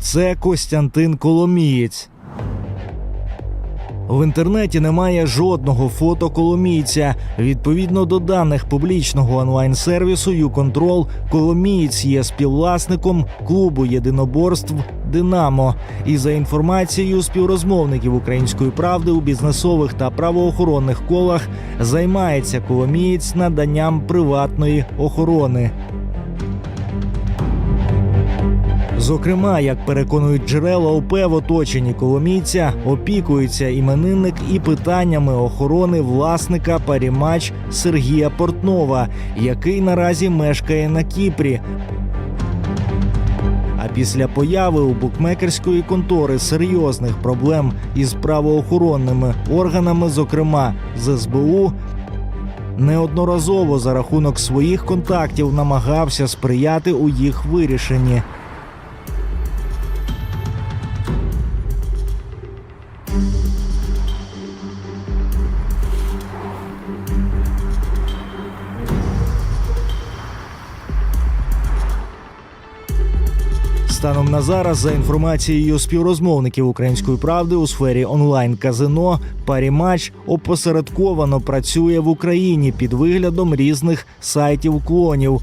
Це Костянтин Коломієць. В інтернеті немає жодного фото коломійця. Відповідно до даних публічного онлайн-сервісу «Юконтрол», Коломієць є співвласником клубу єдиноборств Динамо. І за інформацією співрозмовників української правди у бізнесових та правоохоронних колах займається Коломієць наданням приватної охорони. Зокрема, як переконують джерела ОП в оточенні коломійця, опікується іменинник і питаннями охорони власника парімач Сергія Портнова, який наразі мешкає на Кіпрі. А після появи у букмекерської контори серйозних проблем із правоохоронними органами, зокрема з СБУ, неодноразово за рахунок своїх контактів намагався сприяти у їх вирішенні. Станом на зараз, за інформацією співрозмовників української правди у сфері онлайн казино, парімач опосередковано працює в Україні під виглядом різних сайтів клонів.